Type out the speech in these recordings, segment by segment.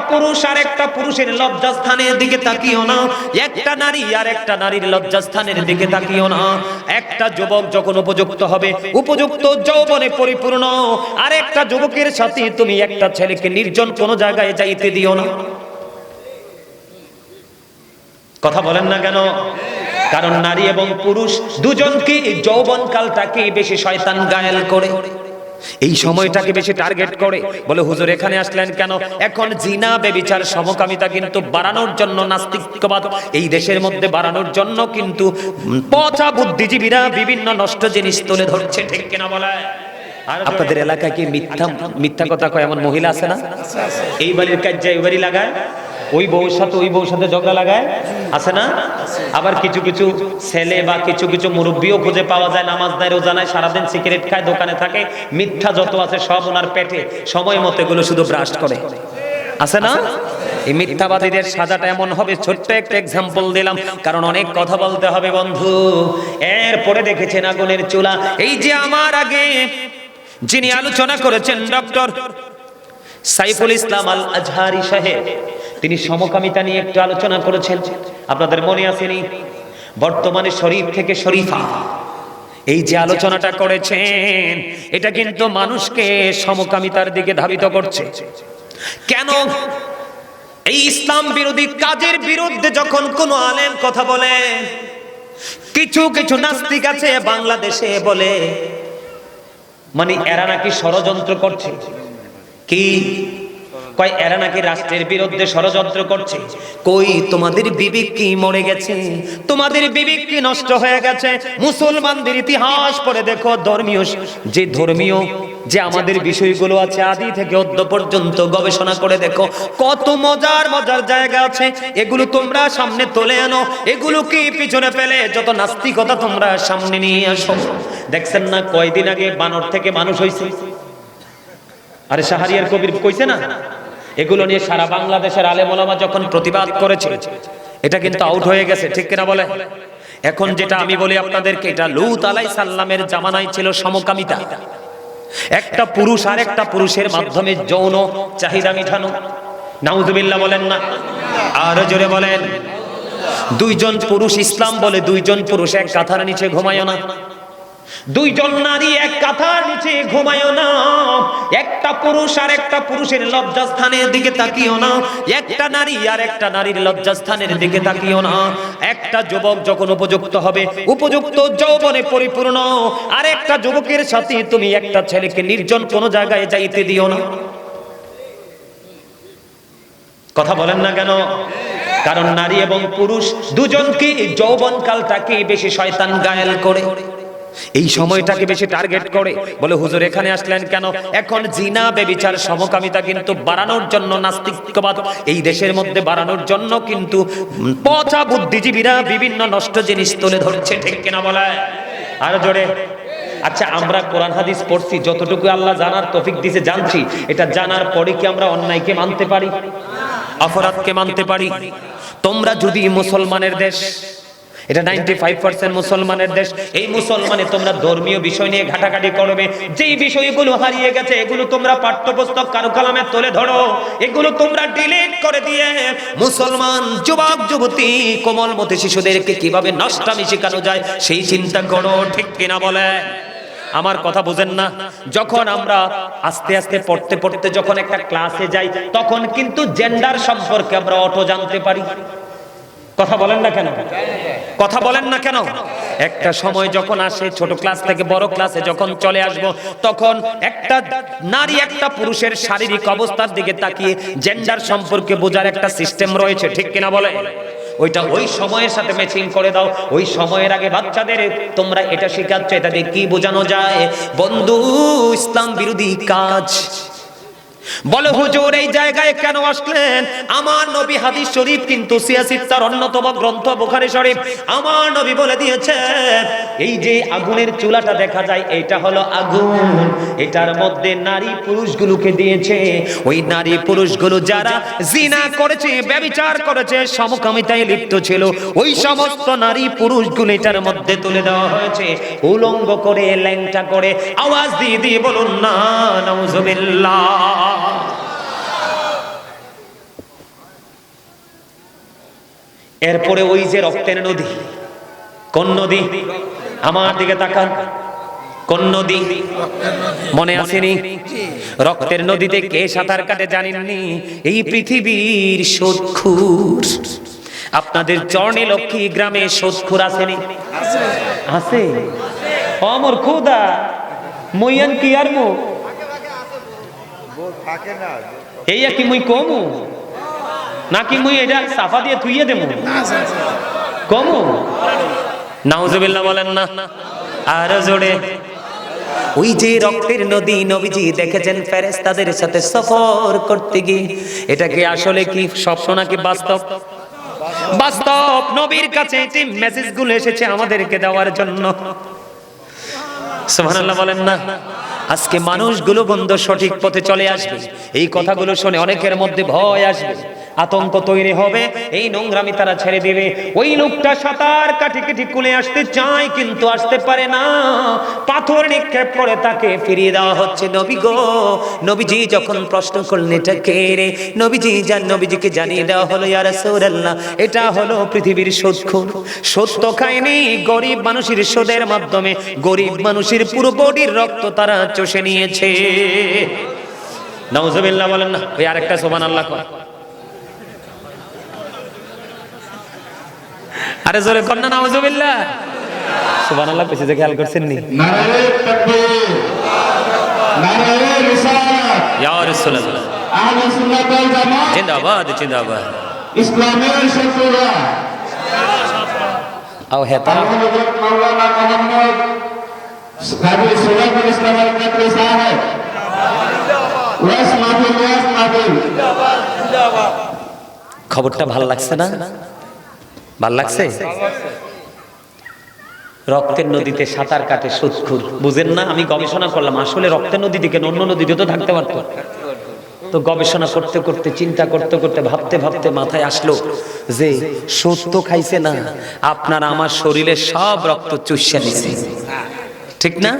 পুরুষ আর একটা পুরুষের লজ্জাস্থানের দিকে তাকিও না। একটা নারী আর একটা নারীর লজ্জাস্থানের দিকে তাকিও না। একটা যুবক যখন উপযুক্ত হবে, উপযুক্ত যৌবনে পরিপূর্ণ। আর একটা যুবকের সাথে তুমি একটা ছেলেকে নির্জন কোনো জায়গায় যাইতে দিও না। কথা বলেন না কেন? কারণ নারী এবং পুরুষ দুজনকে যৌবন কালটাকে বেশি শয়তান গায়েল করে। এই সময়টাকে বেশি টার্গেট করে। বলে হুজুর এখানে আসলেন কেন? এখন জিনা বেবিচার সমকামিতা কিন্তু বাড়ানোর জন্য নাস্তিকবাদ। এই দেশের মধ্যে বাড়ানোর জন্য কিন্তু পচা বুদ্ধিজীবীরা বিভিন্ন নষ্ট জিনিস তুলে ধরছে ঠিক কিনা বলে? আপনাদের এলাকায় কি মিথ্যা মিথ্যা কথা কয় এমন মহিলা আছে না? এই বাড়ির কাজ এই বাড়ি লাগায়? ওই বউর সাথে ওই বউর সাথে ঝগড়া লাগায়? আছে না? আবার কিছু কিছু ছেলে বা কিছু কিছু মুরব্বীও খুঁজে পাওয়া যায়, নামাজ দেয়, রোজা নাই সারাদিন সিগারেট খায়, দোকানে থাকে, মিথ্যা যত আছে সব ওনার পেটে। সময় মতো এগুলো শুধু ব্রাশ করে। আছে না? এই মিথ্যাবাদীদের সাজাটা এমন হবে, ছোট্ট একটা এক্সাম্পল দিলাম, কারণ অনেক কথা বলতে হবে বন্ধু। এরপরে দেখেছেন আগুনের চুলা। এই যে আমার আগে যিনি আলোচনা করেছেন ডক্টর সাইফুল ইসলাম আল আজহারি সাহেব তিনি সমকামিতা নিয়ে একটু আলোচনা করেছেন। আপনাদের মনে আসেনি বর্তমানে শরীফ থেকে শরীফা। এই যে আলোচনাটা করেছেন, এটা কিন্তু মানুষকে সমকামিতার দিকে ধাবিত করছে। কেন? এই ইসলাম বিরোধী কাজের বিরুদ্ধে যখন কোনো আলেম কথা বলে, কিছু কিছু নাস্তিক আছে বাংলাদেশে বলে মানে এরা নাকি ষড়যন্ত্র করছে। কি? কয়, এরা নাকি রাষ্ট্রের বিরুদ্ধে ষড়যন্ত্র করছে? কই, তোমাদের বিবেক কি মরে গেছে? তোমাদের বিবেক কি নষ্ট হয়ে গেছে? মুসলমানদের ইতিহাস পড়ে দেখো, ধর্মীয় যে ধর্মীয়, যে আমাদের বিষয়গুলো আছে, আদি থেকে অদ্য পর্যন্ত গবেষণা করে দেখো, কত মজার মজার জায়গা আছে। এগুলো তোমরা সামনে তুলে আনো এগুলো কি পিছনে ফেলে যত নাস্তিকতা তোমরা সামনে নিয়ে আসো। দেখছেন না, কয়দিন আগে বানর থেকে মানুষ হয়েছে আরে সাহারিয়ার কবির কইছে না? এগুলো নিয়ে সারা বাংলাদেশের আলেমোলামা যখন প্রতিবাদ করেছে এটা কিন্তু আউট হয়ে গেছে ঠিক কিনা বলে? এখন যেটা আমি বলি আপনাদেরকে এটা লুত আলাই সাল্লামের জামানায় ছিল সমকামিতা। একটা পুরুষ আর একটা পুরুষের মাধ্যমে যৌন চাহিদা মিঠানো। নাউজুবিল্লাহ বলেন না। আরও জোরে বলেন। দুইজন পুরুষ ইসলাম বলে দুইজন পুরুষ এক কাঁথার নিচে ঘুমায় না। দুইজন নারী এক কাঁথার নিচে ঘুমায় না। একটা পুরুষ আর একটা পুরুষের লজ্জাস্থানের দিকে তাকিও না। একটা নারী আর একটা নারীর লজ্জাস্থানের দিকে তাকিও না। একটা যুবক যখন উপযুক্ত হবে, উপযুক্ত যৌবনে পরিপূর্ণ। আর একটা যুবকের সাথে তুমি একটা ছেলেকে নির্জন কোন জায়গায় যাইতে দিও না। কথা বলেন না কেন? কারণ নারী এবং পুরুষ দুজনকে যৌবন কালটাকে বেশি শয়তান গায়েল করে। এই সময়টাকে বেশি টার্গেট করে। বলে, হুজুর, এখানে আসলেন কেন? এখন জিনা, বেবিচার, সমকামিতা কিন্তু বাড়ানোর জন্য নাস্তিকবাদ। এই দেশের মধ্যে বাড়ানোর জন্য কিন্তু পচা বুদ্ধিজীবীরা বিভিন্ন নষ্ট জিনিস তুলে ধরছে, ঠিক কিনা বলে? আর জোরে। আচ্ছা আমরা কোরআন হাদিস পড়ছি, যতটুকু আল্লাহ জানার তফিক দিছে জানছি। এটা জানার পরে কি আমরা অন্যায়কে মানতে পারি? অপরাধকে মানতে পারি? তোমরা যদি মুসলমানের দেশ এটা নাইনটি ফাইভ পার্সেন্ট মুসলমানের দেশ। এই মুসলমানে তোমরা ধর্মীয় বিষয় নিয়ে ঘাটাঘাটি করবে। যেই বিষয়গুলো হারিয়ে গেছে, এগুলো তোমরা পাঠ্যপুস্তক কারও কালামে তুলে ধরো। এগুলো তোমরা ডিলিট করে দিয়ে মুসলমান যুবক, যুবতী, কোমলমতি শিশুদেরকে কীভাবে নষ্টামি শেখানো যায়, সেই চিন্তা করো, ঠিক কিনা বলে? আমার কথা বুঝেন না। যখন আমরা আস্তে আস্তে পড়তে পড়তে যখন একটা ক্লাসে যাই, তখন কিন্তু জেন্ডার সম্পর্কে আমরা অটো জানতে পারি। কথা বলেন না কেন? কথা বলেন না কেন? একটা সময় যখন আসে, ছোট ক্লাস থেকে বড় ক্লাসে যখন চলে আসব, তখন একটা নারী একটা পুরুষের শারীরিক অবস্থার দিকে তাকিয়ে জেন্ডার সম্পর্কে বোঝার একটা সিস্টেম রয়েছে, ঠিক কিনা বলে? ওইটা ওই সময়ের সাথে ম্যাচিং করে দাও। ওই সময়ের আগে বাচ্চাদের তোমরা এটা শেখাচ্ছ, এটা দিয়ে কি বোঝানো যায়? বন্ধু, ইসলাম বিরোধী কাজ। বলে, হুজুর, এই জায়গায় কেন আসলেন? আমার নবী হাদিস শরীফ কিন্তু সিয়াসিত্তার অন্যতম গ্রন্থ, বুখারী শরীফ। আমার নবী বলে দিয়েছে, এই যে আগুনের চুলাটা দেখা যায়, এটা হলো আগুন। এটার মধ্যে নারী পুরুষগুলোকে দিয়েছে। ওই নারী পুরুষগুলো যারা জিনা করেছে ব্যভিচার করেছে, সমকামিতায় লিপ্ত ছিল, ওই সমস্ত নারী পুরুষগুলো এটার মধ্যে তুলে দেওয়া হয়েছে। উলঙ্গ করে, ল্যাংটা করে আওয়াজ দিয়ে দিয়ে বলুন, না, নাউজুবিল্লাহ। এরপরে ওই যে রক্তের নদী কোন নদী? আমার দিকে তাকান। কোন নদী? মনে আসেনি? রক্তের নদীতে কে সাঁতার কাটে জানেননি? এই পৃথিবীর সৎখুর। আপনাদের চরণে লক্ষ্মী গ্রামে সৎখুর আসেনি? আছে অমর খুদা মইয়ান কি আর মুখ এই কি মুই কমু? নাকি মুই এটা সাফা দিয়ে থুইয়ে দেবো কমু? নাউজুবিল্লাহ বলেন না। আর জোরে। ওই যে রক্তের নদী নবীজি দেখেছেন ফেরেশতাদের সাথে সফর করতে গিয়ে এটা কি আসলে কি স্বপ্ন নাকি বাস্তব? বাস্তব। নবীর কাছে যে মেসেজগুলো এসেছে আমাদেরকে দেওয়ার জন্য। সুবহানাল্লাহ বলেন না। আজকে মানুষগুলো বন্ধ সঠিক পথে চলে আসবে। এই কথাগুলো শুনে অনেকের মধ্যে ভয় আসবে। আতঙ্ক তৈরি হবে, এই নোংরামি তারা ছেড়ে দিবে। ওই লোকটা সাঁতার কাটি কেটে কুলে আসতে চায়, কিন্তু আসতে পারে না। পাথর নিক্ষেপ করে তাকে ফিরিয়ে দেওয়া হচ্ছে। নবী গো, নবীজি যখন প্রশ্ন করলেন, এটা কে রে? নবীজি জান নবীজিকে জানিয়ে দেওয়া হলো, ইয়া রাসূলুল্লাহ, এটা হলো পৃথিবীর সুদখোর সত্য খায়নি গরিব মানুষের সুদের মাধ্যমে, গরিব মানুষের পুরো বডির রক্ত তারা চষে নিয়েছে। নাউজুবিল্লাহ বলেন না, ওই আরেকটা সুবহানাল্লাহ কয়। আরে জোরে না নাউজুবিল্লাহ। সুবহানাল্লাহ পেছে যে খেয়াল করছেন নি। জিন্দাবাদ জিন্দাবাদ। ইসলামের শত্রুরা আও হে তারা। হযরত মাওলানা মোহাম্মদ কাজী সুলাইমান ইসলাম আল কাদরি সাহেব। ওয়াস মাহফিল ওয়াস মাহফিল। খবরটা ভালো লাগছে না? ভালো লাগছে? রক্তের নদীতে সাঁতার কাটে সুৎখুর। বুঝেন না, আমি গবেষণা করলাম, আসলে রক্তের নদী থেকে অন্য নদীতে তো থাকতে পারতো। তো গবেষণা করতে করতে, চিন্তা করতে করতে, ভাবতে ভাবতে মাথায় আসলো যে সত্য খাইছে না, আপনার আমার শরীরে সব রক্ত চুষে নিছে। ঠিক না?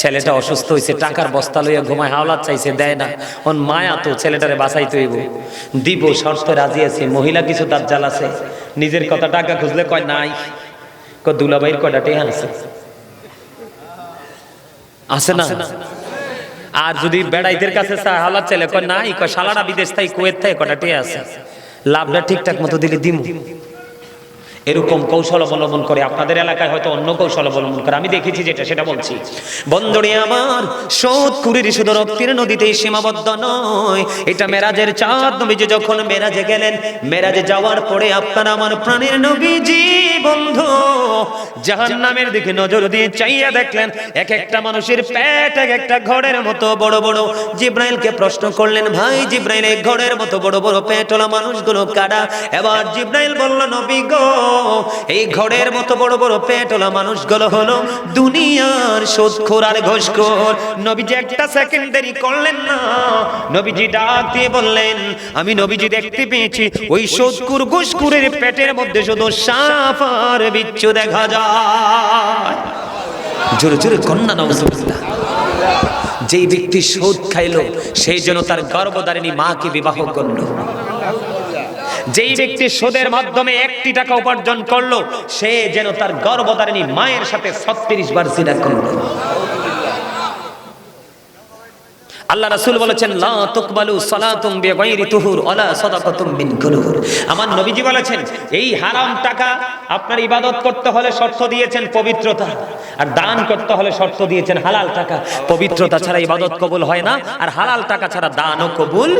ছেলেটা অসুস্থ হয়েছে টাকার বস্তা লইয়া ঘুমায়, হাওলাত চাইছে, দেয় না। ওন মায়া তো ছেলেটারে বাঁচাইতে হইব। দিব, শর্ত রাজি আছে, মহিলা কিছু তার জাল আছে। নিজের কথা টাকা খুঁজলে কয় নাই। দুলাবাইয়ের কয়টা টেহা আছে? আছে না? আর যদি বেড়াইদের কাছে হালার চাইলে কয় নাই, কয়, শালারা বিদেশ তাই কুয়েত থেকে কয়টা আছে? লাভটা ঠিকঠাক মতো দিলে দিমু। এরকম কৌশল অবলম্বন করে। আপনাদের এলাকায় হয়তো অন্য কৌশল অবলম্বন করে। আমি দেখেছি যেটা, সেটা বলছি। বন্দরে আমার সৎ কুড়ির শুধু রক্তের নদীতেই সীমাবদ্ধ নয়। এটা মেরাজের চাঁদ নবীজি যখন মেরাজে গেলেন, মেরাজে যাওয়ার পরে আপনার আমার প্রাণের নবীজি বন্ধু জাহান নামের দিকে নজর দিয়ে চাইয়া দেখলেন, এক একটা মানুষের পেট এক একটা ঘরের মতো বড় বড়। জিব্রাইলকে প্রশ্ন করলেন, ভাই, জিব্রাইল ঘরের মতো বড় বড় পেটওয়ালা মানুষগুলো কারা? এবার জিব্রাইল বলল, নবী গো এই ঘরের মতো বড় বড় পেটওয়ালা মানুষগুলো হলো দুনিয়ার সুদখোর আর ঘোষখোর। নবীজি একটা সেকেন্ড দেরি করলেন না। নবীজি ডাক দিয়ে বললেন, আমি নবীজি দেখতে পেয়েছি, ওই সুদকুর ঘুষখুরের পেটের মধ্যে শুধু সাপ আর বিচ্ছু দেখা যায়। জোরে জোরে কন্যা নজরুল্লাহ যেই ব্যক্তি সুদ খাইলো, সেই জন্য তার গর্ভধারিণী মাকে বিবাহ করল। যেই ব্যক্তি সুদের মাধ্যমে একটি টাকা উপার্জন করল, সে যেন তার গর্ভধারিণী মায়ের সাথে ছত্রিশ বার জিনা করল। আল্লাহ রাসূল বলেছেন, লা তুকবালু সালাতুম বিগাইরি তুহুর ওয়ালা সাদাকাতুম মিন গুরুর আমার নবীজি বলেছেন, এই হারাম টাকা আপনার ইবাদত করতে হলে শর্ত দিয়েছেন পবিত্রতা, আর দান করতে হলে শর্ত দিয়েছেন হালাল টাকা। পবিত্রতা ছাড়া ইবাদত কবুল হয় না, আর হালাল টাকা ছাড়া দানও কবুল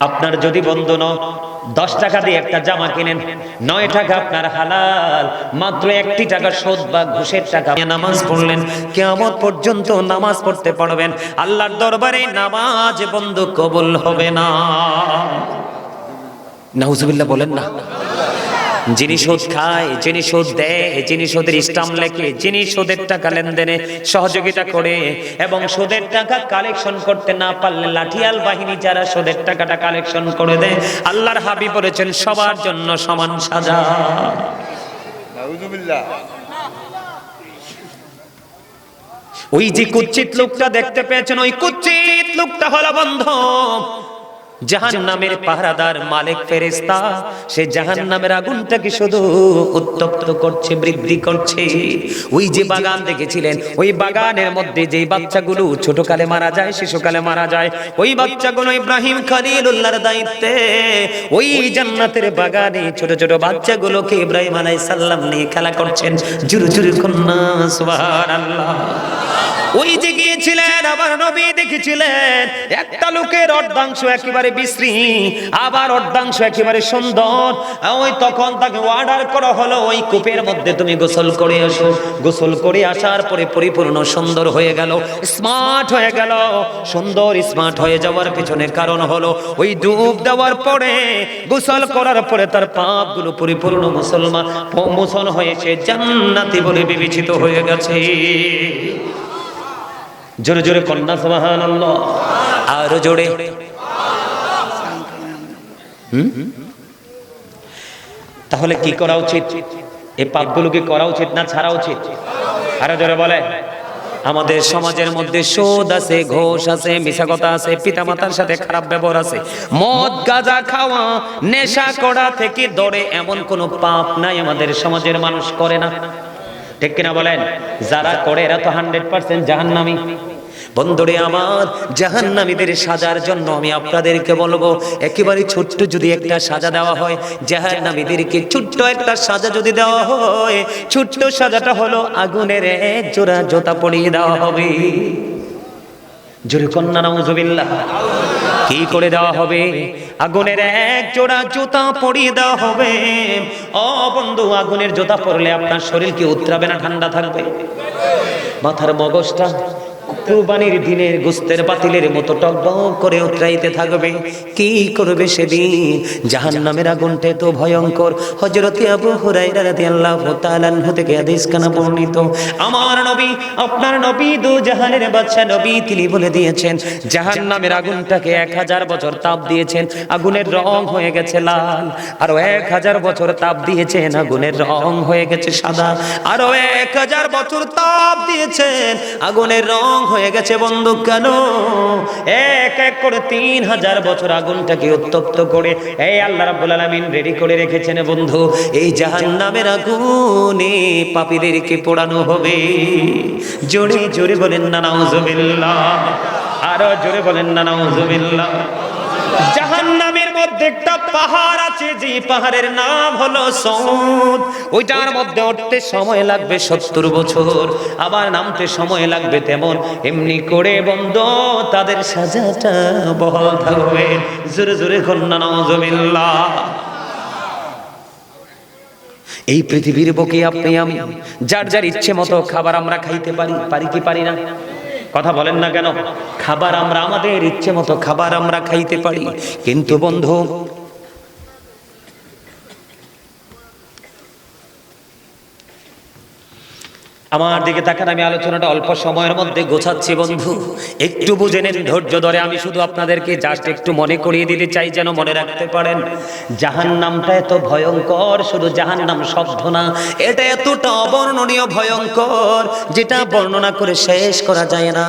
আপনার যদি বন্ধু ন দশ টাকা দিয়ে একটা জামা কিনেন, নয় টাকা আপনার হালাল, মাত্র একটি টাকা সোদ বা ঘুষের টাকা নামাজ পড়লেন কেমন পর্যন্ত নামাজ পড়তে পারবেন, আল্লাহর দরবারে নামাজ বন্ধু কবুল হবে না। নাউজুবিল্লাহ বলেন না। যিনি সুদ খায় যিনি সুদ দেয় যিনি সুদের ইস্টাম লেখে যিনি সুদের টাকা লেনদেনে সহযোগিতা করে এবং সুদের টাকা কালেকশন করতে না পারলে লাঠিয়াল বাহিনী যারা সুদের টাকাটা কালেকশন করে দেয় আল্লাহর হাবি বলেছেন সবার জন্য সমান সাজা। ওই যে কুচ্ছিত লোকটা দেখতে পেয়েছেন ওই কুচ্ছিত লোকটা হলো বন্ধ। জাহান নামের পাহারাদার মালিক ফেরেস্তা সে জাহান নামের আগুনটাকে শুধু উত্তপ্ত করছে, বৃদ্ধি করছে। ওই যে বাগান দেখেছিলেন, ওই বাগানের মধ্যে যে বাচ্চাগুলো ছোটকালে মারা যায়, শিশুকালে মারা যায়, ওই বাচ্চাগুলো ইব্রাহিম খলিলুল্লাহর দায়িত্বে। ওই জান্নাতের বাগানে ছোট ছোট বাচ্চাগুলোকে ইব্রাহিম আলাই সালাম নিয়ে খেলা করছেন। জুরু জুরু কন্যা, সুবহানাল্লাহ। ওই যে গিয়েছিলেন আবার নবী দেখেছিলেন? একটা লোকের অর্ধাংশ একেবারে বিশ্রী, আবার অর্ধাংশ একেবারে সুন্দর। ওই তখন তাকে অর্ডার করা হলো, ওই কূপের মধ্যে তুমি গোসল করে আসো। গোসল করে আসার পরে পরিপূর্ণ সুন্দর হয়ে গেল, স্মার্ট হয়ে গেল। সুন্দর, স্মার্ট হয়ে যাওয়ার পিছনে কারণ হলো, ওই ডুব দেওয়ার পরে, গোসল করার পরে তার পাপগুলো পরিপূর্ণ মুসলমান মোচন হয়েছে, জান্নাতি বলে বিবেচিত হয়ে গেছে। জোরে জোরে কন্যা সুবাহান আরও জোরে। তাহলে কি করা উচিত? এই পাপগুলোকে করা উচিত না ছাড়া উচিত? আরও জোরে বলে। আমাদের সমাজের মধ্যে সুদ আছে, ঘোষ আছে মিশা কথা আছে, পিতামাতার সাথে খারাপ ব্যবহার আছে। মদ, গাঁজা খাওয়া, নেশা করা থেকে দরে এমন কোনো পাপ নাই আমাদের সমাজের মানুষ করে না। ঠিক কিনা বলেন? যারা করে এরা তো হান্ড্রেড পার্সেন্ট জাহান্নামি। বন্ধুরে আমার জাহান্নামীদের সাজার জন্য আমি আপনাদেরকে বলব, একেবারে ছোট্ট যদি একটা সাজা দেওয়া হয়, জাহান্নামীদেরকে ছোট্ট একটা সাজা যদি দেওয়া হয়, ছোট্ট সাজাটা হলো আগুনের এক জোড়া জোতা পরিয়ে দেওয়া হবে। জোরে কন্যা, নাউজুবিল্লাহ। কি করে দেওয়া হবে? আগুনের এক জোড়া জুতা পরিয়ে দেওয়া হবে। ও বন্ধু, আগুনের জুতা পরলে আপনার শরীর কি উত্তরাবে না, ঠান্ডা থাকবে। মাথার মগজটা কুরবানির দিনের গোস্তের বাতিলের মতো টকবক করে উতরাইতে থাকবে। কি করবে সেদিন? জাহান্নামের আগুনটা তো ভয়ঙ্কর। হযরতে আবু হুরায়রা রাদিয়াল্লাহু তাআলা আনহু থেকে হাদিস কানা বর্ণিত। আমার নবী, আপনার নবী দু জাহানের বাদশা নবী তিনি বলে দিয়েছেন, জাহান্নামের আগুনটাকে এক হাজার বছর তাপ দিয়েছেন, আগুনের রং হয়ে গেছে লাল। আরও এক হাজার বছর তাপ দিয়েছেন, আগুনের রং হয়ে গেছে সাদা। আরও এক হাজার বছর তাপ দিয়েছেন, আগুনের রং হয়ে গেছে বন্ধু কেন? এক এক করে তিন হাজার বছর আগুনটাকে উত্তপ্ত করে, এই আল্লাহ রাব্বুল আলামিন রেডি করে রেখেছেন বন্ধু, এই জাহান্নামের আগুনে পাপীদেরকে পোড়ানো হবে। জোরে জোরে বলেন নানা নাউজুবিল্লাহ। আরও জোরে বলেন নানা নাউজুবিল্লাহ। মধ্যে একটা পাহাড় আছে, যে পাহাড়ের নাম হলো সৌদ। ওইটার মধ্যে উঠতে সময় লাগবে সত্তর বছর, আবার নামতে সময় লাগবে তেমন। এমনি করে বন্ধ, তাদের সাজাটা বহল থাকবে। জোরে জোরে কন্যা নজমিল্লা এই পৃথিবীর বুকে আপনি আমি, যার যার ইচ্ছে মতো খাবার আমরা খাইতে পারি পারি কি পারি না? কথা বলেন না কেন? খাবার আমরা আমাদের ইচ্ছে মতো খাবার আমরা খাইতে পারি। কিন্তু বন্ধু আমার দিকে তাকান, আমি আলোচনাটা অল্প সময়ের মধ্যে গোছাচ্ছি, বন্ধু। একটু বুঝে নেন, ধৈর্য ধরে আমি শুধু আপনাদেরকে জাস্ট একটু মনে করিয়ে দিতে চাই, যেন মনে রাখতে পারেন জাহান নামটা এত ভয়ঙ্কর, শুধু জাহান নাম শব্দ না, এটা এতটা অবর্ণনীয়, ভয়ঙ্কর, যেটা বর্ণনা করে শেষ করা যায় না।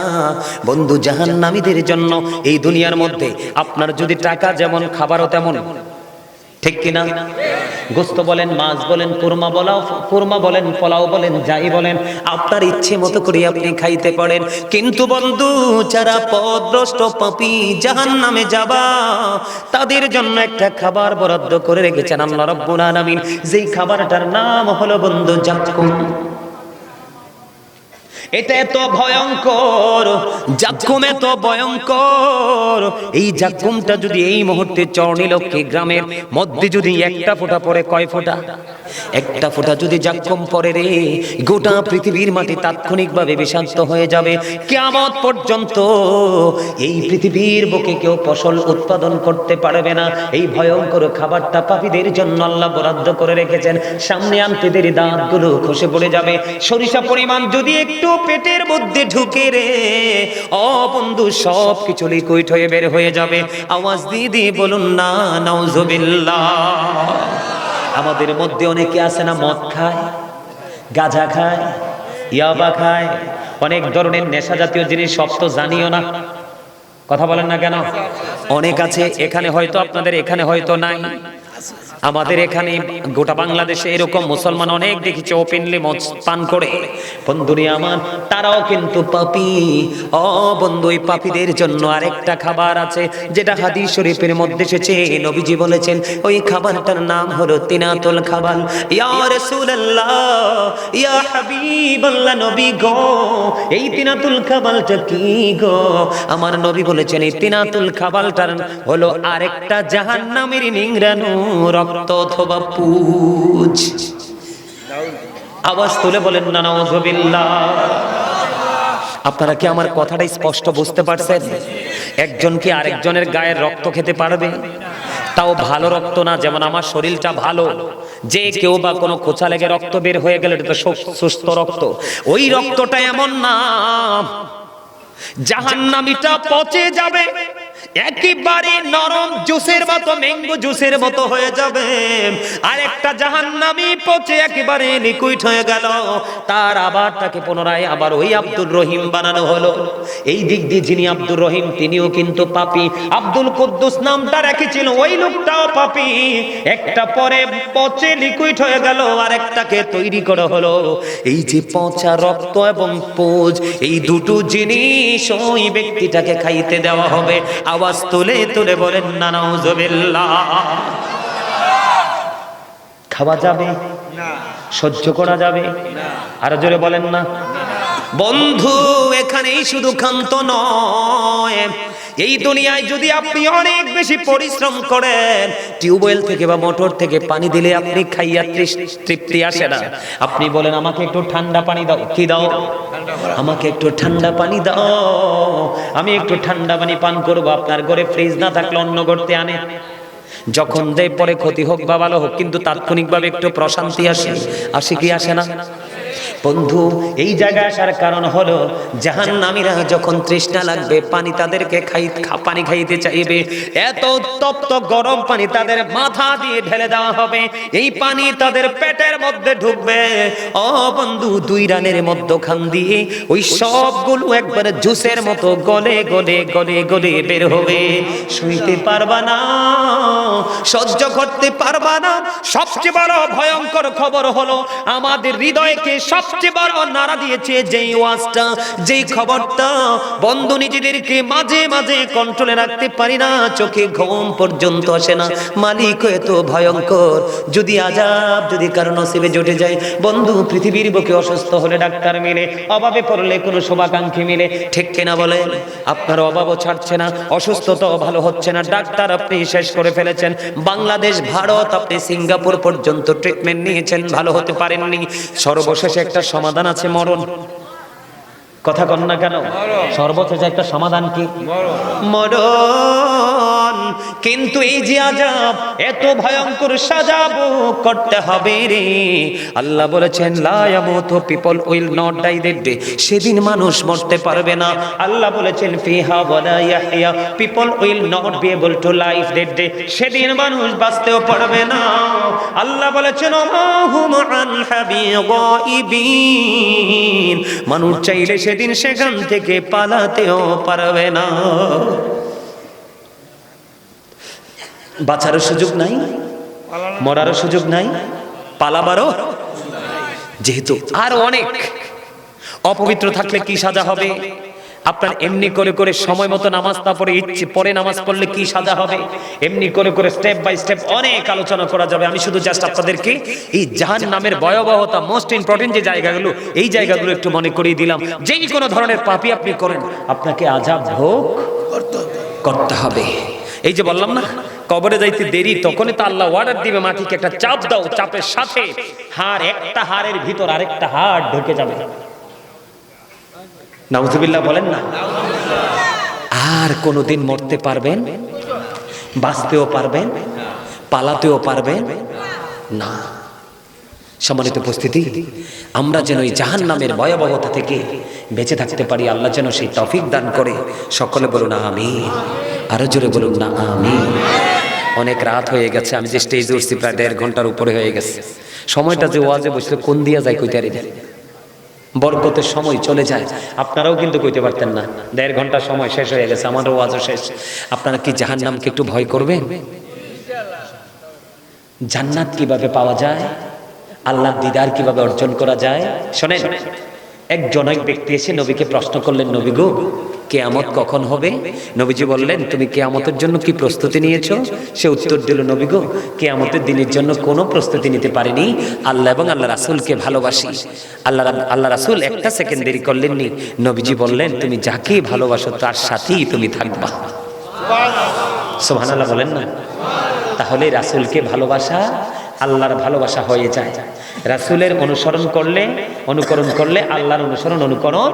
বন্ধু জাহান নামীদের জন্য এই দুনিয়ার মধ্যে আপনার যদি টাকা, যেমন খাবারও তেমন ঠিক কিনা? গোস্ত বলেন, মাছ বলেন, কুরমা বলাও, কুরমা বলেন, পোলাও বলেন, যাই বলেন, আপনার ইচ্ছে মতো করে আপনি খাইতে পারেন। কিন্তু বন্ধু, যারা পদভ্রষ্ট পাপি জাহান নামে যাবা, তাদের জন্য একটা খাবার বরাদ্দ করে রেখেছেন আল্লাহ রব্বুল আলামিন। যেই খাবারটার নাম হলো বন্ধু জাক্কুম এটা এত ভয়ঙ্কর, জাক্কুম এত ভয়ঙ্কর। এই জাক্কুমটা যদি এই মুহূর্তে চরণীলক্ষী গ্রামের মধ্যে যদি একটা ফোঁটা পড়ে, কয় ফোঁটা? একটা ফোঁটা যদি জাক্কুম পড়ে রে, গোটা পৃথিবীর মাটি তাৎক্ষণিকভাবে বিষাক্ত হয়ে যাবে। কেমত পর্যন্ত এই পৃথিবীর বুকে কেউ ফসল উৎপাদন করতে পারবে না। এই ভয়ঙ্কর খাবারটা পাপীদের জন্য আল্লাহ বরাদ্দ করে রেখেছেন। সামনে আনতে দেরি, দাঁতগুলো খসে পড়ে যাবে। সরিষা পরিমাণ যদি একটু পেটের মধ্যে ঢুকে রে। ও বন্ধু সব কিছু লিকুইড হয়ে বের হয়ে যাবে। আওয়াজ দিয়ে বলুন, না, নাউজুবিল্লাহ। আমাদের মধ্যে অনেকে আছে না, মদ খায়, গাঁজা খায়, ইয়াবা খায়। অনেক ধরনের নেশা জাতীয় জিনিস, সব তো জানিও না। কথা বলেন না কেন? অনেক আছে, এখানে হয়তো আপনাদের, এখানে হয়তো নাই। আমাদের এখানে গোটা বাংলাদেশে এরকম মুসলমান অনেক দেখেছে ওপেনলি মদ পান করে। বন্ধুরি আমার, তারাও কিন্তু পাপি। ও বন্ধু ওই পাপীদের জন্য আরেকটা খাবার আছে, যেটা হাদিস শরীফের মধ্যে এসেছে। নবীজি বলেছেন, ওই খাবারটার নাম হলো তিনাতুল খাবার ইয়া রাসূলুল্লাহ, ইয়া হাবিবাল্লাহ, নবী গো, এই তিনাতুল খাবারটা কি গো? আমার নবী বলেছেন, এই তিনাতুল খাবারটার হলো আরেকটা জাহান্নামের নিংরানো রক্ত। অথবা পুজ। আওয়াজ তুলে বলেন না নাউজুবিল্লাহ আপনারা কি আমার কথাটা স্পষ্ট বুঝতে পারছেন? একজন কি আরেকজনের গায়ের রক্ত খেতে পারবে? তাও ভালো রক্ত না, যেমন আমার শরীরটা ভালো। যে কেউ বা কোনো খোঁচা লেগে রক্ত বের হয়ে গেলে এটা তো সুস্থ রক্ত। ওই রক্তটা এমন না, জাহান্নামিটা পচে যাবে। একেবারে নরম জুসের মতো, ম্যাঙ্গো জুসের মতো হয়ে যাবে। আর একটা জাহান্নামি পচে একেবারে লিকুইড হয়ে গেল। তার আবার তাকে পুনরায় আবার ওই আব্দুর রহিম বানানো হলো। এই দিক দিয়ে যিনি আব্দুর রহিম, তিনিও কিন্তু পাপি। আব্দুল কুদ্দুস নামটা রেখেছিল ওই লোকটাও পাপি। একটা পরে পচে লিকুইড হয়ে গেল আর একটাকে তৈরি করা হলো। এই যে পচা রক্ত এবং পোজ, এই দুটো জিনিস ওই ব্যক্তিটাকে খাইতে দেওয়া হবে। আওয়াজ তুলে তুলে বলেন না নাউজুবিল্লাহ খাওয়া যাবে? সহ্য করা যাবে? আর জোরে বলেন না। বন্ধু, এখানেই শুধু ক্ষান্ত নয়। এই দুনিয়ায় যদি আপনি অনেক বেশি পরিশ্রম করেন, টিউবওয়েল থেকে বা মোটর থেকে পানি দিলে আপনি খাইয়া তৃপ্তি আসে না। আপনি বলেন, আমাকে একটু ঠান্ডা পানি দাও। কি দাও? আমাকে একটু ঠান্ডা পানি দাও। আমি একটু ঠান্ডা পানি পান করব। আপনার ঘরে ফ্রিজ না থাকলে অন্য করতে আনে যখন দেয় পরে ক্ষতি হোক বা ভালো হোক, কিন্তু তাৎক্ষণিকভাবে একটু প্রশান্তি আসে। আসে কি আসে না? বন্ধু, এই জায়গায় আসার কারণ হলো জাহান নামীরা যখন তৃষ্ণা লাগবে, পানি তাদেরকে খাই পানি খাইতে চাইবে। এত তপ্ত গরম পানি তাদের মাথা দিয়ে ঢেলে দেওয়া হবে। এই পানি তাদের পেটের মধ্যে ঢুকবে। ও বন্ধু, দুই রানের মধ্যখান দিয়ে ওই সবগুলো একবারে জুসের মতো গলে গলে গলে গলে বের হবে। শুইতে পারবা না, সহ্য করতে পারবা না। সবচেয়ে বড় ভয়ঙ্কর খবর হলো, আমাদের হৃদয়কে সবচেয়ে বড় নাড়া দিয়েছে যেই ওয়াজটা, যেই খবরটা বন্ধু নিজেদেরকে মাঝে মাঝে কন্ট্রোলে রাখতে পারি না, চোখে ঘুম পর্যন্ত আসে না। মালিক এত ভয়ঙ্কর, যদি আজাব যদি কারও নসিবে জুটে যায়, বন্ধু পৃথিবীর বুকে অসুস্থ হলে ডাক্তার মিলে, অভাবে পড়লে কোনো শুভাকাঙ্ক্ষী মিলে, ঠিক কিনা বলেন? আপনার অভাবও ছাড়ছে না, অসুস্থতাও ভালো হচ্ছে না, ডাক্তার আপনি শেষ করে ফেলেছেন, বাংলাদেশ, ভারত, আপনি সিঙ্গাপুর পর্যন্ত ট্রিটমেন্ট নিয়েছেন, ভালো হতে পারেননি। সর্বশেষে একটা সমাধান আছে মরণ। কথা কন না কেন? সর্বোচ্চ একটা সমাধান কি? মরণ। কিন্তু এই যে আজাব, এত ভয়ঙ্কর সাজাবো করতে হবে রে। আল্লাহ বলেছেন people will not die that day, সেদিন মানুষ মরতে পারবে না। আল্লাহ বলেছেন, ফিহা ওয়ালা ইয়াহইয়া, people will not be able to life that day, সেদিন মানুষ বাঁচতেও পারবে না। আল্লাহ বলেছেন মানুষ চাইলে সেদিন সেখান থেকে পালাতেও পারবে না। বাঁচারও সুযোগ নাই, মরারও সুযোগ নাই, পালাবারও যেহেতু আর অনেক অপবিত্র থাকলে কি সাজা হবে? আপনার এমনি করে করে সময় মতো নামাজ না পড়ে ইচ্ছে পরে নামাজ পড়লে কি সাজা হবে? এমনি করে করে স্টেপ বাই স্টেপ অনেক আলোচনা করা যাবে। আমি শুধু জাস্ট আপনাদেরকে এই জাহান নামের ভয়াবহতা মোস্ট ইম্পর্টেন্ট যে জায়গাগুলো, এই জায়গাগুলো একটু মনে করিয়ে দিলাম। যেই কোনো ধরনের পাপি আপনি করেন, আপনাকে আজাব ভোগ করতে হবে। এই যে বললাম না, কবরে যাইতে দেরি, তখনই তো আল্লাহ অর্ডার দিবে মাটিকে, একটা চাপ দাও, চাপের সাথে হাড়, একটা হাড়ের ভিতর আরেকটা হাড় ঢুকে যাবে। নাউজুবিল্লাহ বলেন না, আর কোনোদিন মরতে পারবেন, বাঁচতেও পারবেন, পালাতেও পারবেন না। সম্মানিত উপস্থিতি, আমরা যেন এই জাহান নামের ভয়াবহতা থেকে বেঁচে থাকতে পারি, আল্লাহ যেন সেই তফিক দান করে, সকলে বলুন আমি আরও জোরে বলুন, না, আমি অনেক রাত হয়ে গেছে, আমি যে স্টেজে উঠছি, প্রায় দেড় ঘণ্টার উপরে হয়ে গেছে। সময়টা যে ওয়াজে বসলে কোন দিয়া যায় কইতারি বরকতের সময় চলে যায়, আপনারাও কিন্তু কইতে পারতেন না। দেড় ঘণ্টা সময় শেষ হয়ে গেছে, আমারও ওয়াজও শেষ। আপনারা কি জাহান নামকে একটু ভয় করবেন? জান্নাত কীভাবে পাওয়া যায়? আল্লাহর দিদার কীভাবে অর্জন করা যায়? শোনেন এক জনক ব্যক্তি এসে নবীকে প্রশ্ন করলেন, নবী গো কেয়ামত কখন হবে? নবীজি বললেন, তুমি কেয়ামতের জন্য কি প্রস্তুতি নিয়েছো? সে উত্তর দিল, নবী গো, কেয়ামতের দিনের জন্য কোনো প্রস্তুতি নিতে পারিনি। আল্লাহ এবং আল্লাহ রাসূলকে ভালোবাসি। আল্লাহ আল্লাহ রাসুল একটা সেকেন্ড দেরি করলেননি। নবীজি বললেন, তুমি যাকে ভালোবাসো, তার সাথেই তুমি থাকবা। সুবহানাল্লাহ বলেন না? তাহলে রাসূলকে ভালোবাসা আল্লাহর ভালোবাসা হয়ে যায়। রাসূলের অনুসরণ করলে, অনুকরণ করলে আল্লাহর অনুসরণ, অনুকরণ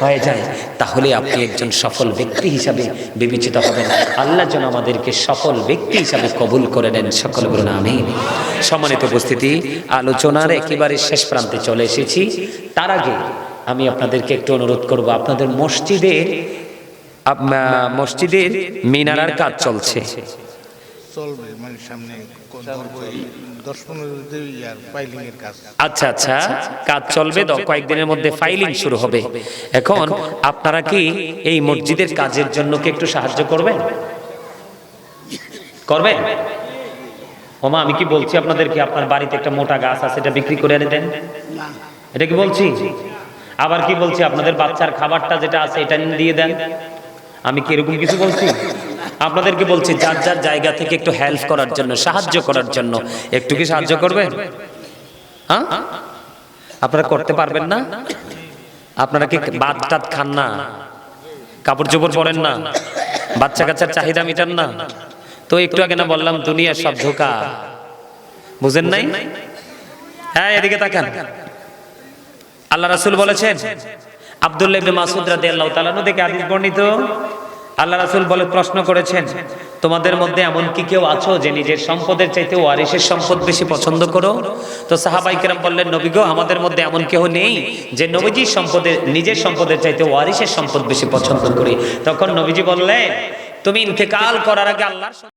হয়ে যায়। তাহলে আপনি একজন সফল ব্যক্তি হিসাবে বিবেচিত হবেন। আল্লাহ যেন আমাদেরকে সফল ব্যক্তি হিসাবে কবুল করে নেন। সকল বলুন আমি সম্মানিত উপস্থিতি, আলোচনার একেবারে শেষ প্রান্তে চলে এসেছি। তার আগে আমি আপনাদেরকে একটু অনুরোধ করব, আপনাদের মসজিদের মসজিদের মিনারার কাজ চলছে। চলবে মানে সামনে দশ পনেরো দিন ইয়ার ফাইলিং এর কাজ। আচ্ছা আচ্ছা কাজ চলবে কয়েকদিনের মধ্যে ফাইলিং শুরু হবে। এখন আপনারা কি এই মসজিদের কাজের জন্য কি একটু সাহায্য করবেন? করবেন? ওমা আমি কি বলছি আপনাদেরকে আপনার বাড়িতে একটা মোটা গাছ আছে এটা বিক্রি করে এনে দেন? এটা কি বলছি? আবার কি বলছি আপনাদের বাচ্চার খাবারটা যেটা আছে এটা দিয়ে দেন? আমি কি এরকম কিছু বলছি? আপনাদেরকে বলছি, যার যার জায়গা থেকে একটু হেল্প করার জন্য, সাহায্য করার জন্য, একটু কি সাহায্য করবেন হ্যাঁ? আপনারা করতে পারবেন না? আপনারা কি বাদ টাত খান না? কাপড় চোপড় পরেন না? বাচ্চা কাচ্চার চাহিদা মিটান না? তো একটু আগে না বললাম দুনিয়ার সব ধোকা। বুঝেন নাই? হ্যাঁ এদিকে তাকান। আল্লাহ রাসূল বলেছেন, আব্দুল্লাহ মাসউদ রাদিয়াল্লাহু তাআলা থেকে হাদিস বর্ণিত আল্লাহ রাসুল বলে প্রশ্ন করেছেন, তোমাদের মধ্যে এমন কি কেউ আছো যে নিজের সম্পদের চাইতে ওয়ারিসের সম্পদ বেশি পছন্দ করো? তো সাহাবাই কেরাম বললেন নবীগ আমাদের মধ্যে এমন কেউ নেই যে নবীজির সম্পদের, নিজের সম্পদের চাইতে ওয়ারিসের সম্পদ বেশি পছন্দ করি। তখন নবীজি বললেন, তুমি ইন্তেকাল করার আগে আল্লাহর